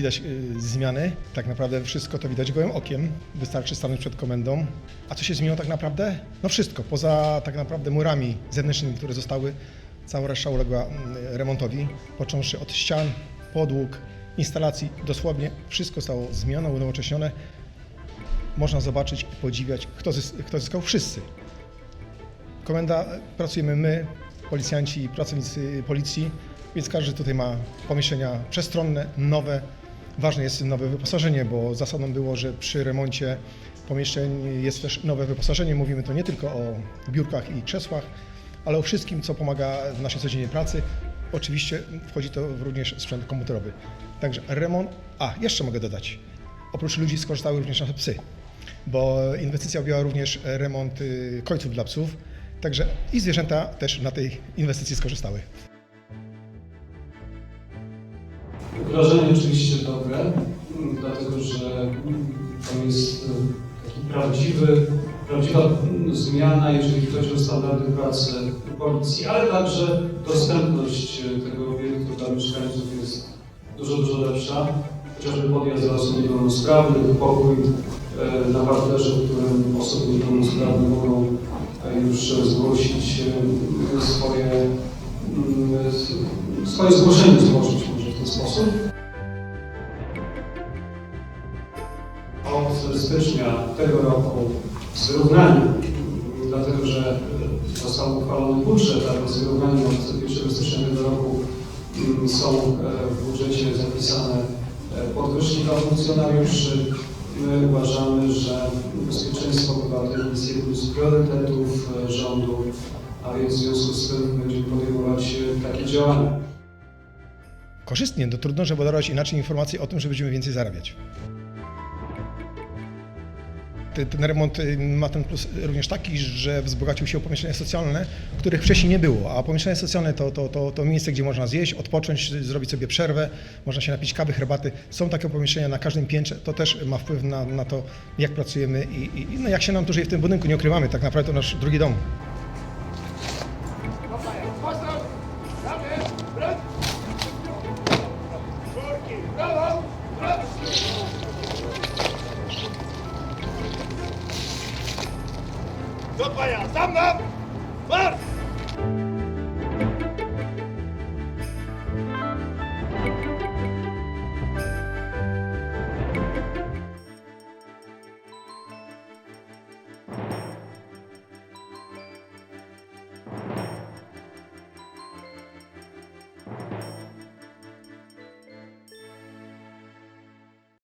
widać y, zmiany. Tak naprawdę wszystko to widać gołym okiem. Wystarczy stanąć przed komendą. A co się zmieniło tak naprawdę? No wszystko, poza tak naprawdę murami zewnętrznymi, które zostały cała reszta uległa mm, remontowi. Począwszy od ścian, podłóg, instalacji, dosłownie wszystko zostało zmienione, unowocześnione. Można zobaczyć podziwiać, kto, zys- kto zyskał. Wszyscy. Komenda, pracujemy my, policjanci i pracownicy policji, więc każdy tutaj ma pomieszczenia przestronne, nowe. Ważne jest nowe wyposażenie, bo zasadą było, że przy remoncie pomieszczeń jest też nowe wyposażenie. Mówimy to nie tylko o biurkach i krzesłach, ale o wszystkim, co pomaga w naszej codziennej pracy. Oczywiście wchodzi to również sprzęt komputerowy. Także remont. A, jeszcze mogę dodać. Oprócz ludzi skorzystały również nasze psy, bo inwestycja objęła również remont y, końców dla psów. Także i zwierzęta też na tej inwestycji skorzystały. Wrażenie oczywiście dobre, dlatego że to jest e, taki prawdziwy, prawdziwa zmiana, jeżeli chodzi o standardy pracy policji, ale także dostępność e, tego obiektu dla mieszkańców jest dużo, dużo lepsza. Chociażby podjazd dla osób niepełnosprawnych, pokój e, na parterze, w którym osoby niepełnosprawne mogą e, już zgłosić swoje, m, s- swoje zgłoszenie złożyć może w ten sposób. Od stycznia tego roku zrównaniu, dlatego że został uchwalony budżet, ale w zrównaniu od 1 stycznia tego roku mm, są e, w budżecie zapisane e, podwyżki dla funkcjonariuszy. My uważamy, że bezpieczeństwo obywateli jest jednym z priorytetów e, rządu, a więc w związku z tym będziemy podejmować takie działania. Korzystnie, to trudno, żeby podarować inaczej informacje o tym, że będziemy więcej zarabiać. Ten, remont y, ma ten plus również taki, że wzbogacił się o pomieszczenia socjalne, których wcześniej nie było. A pomieszczenie socjalne to, to, to, to miejsce, gdzie można zjeść, odpocząć, zrobić sobie przerwę, można się napić kawy, herbaty. Są takie pomieszczenia na każdym piętrze. To też ma wpływ na, na to, jak pracujemy i, i no jak się nam tu żyje w tym budynku. Nie ukrywamy, tak naprawdę to nasz drugi dom. Yok bayağı. Zam lan. Var.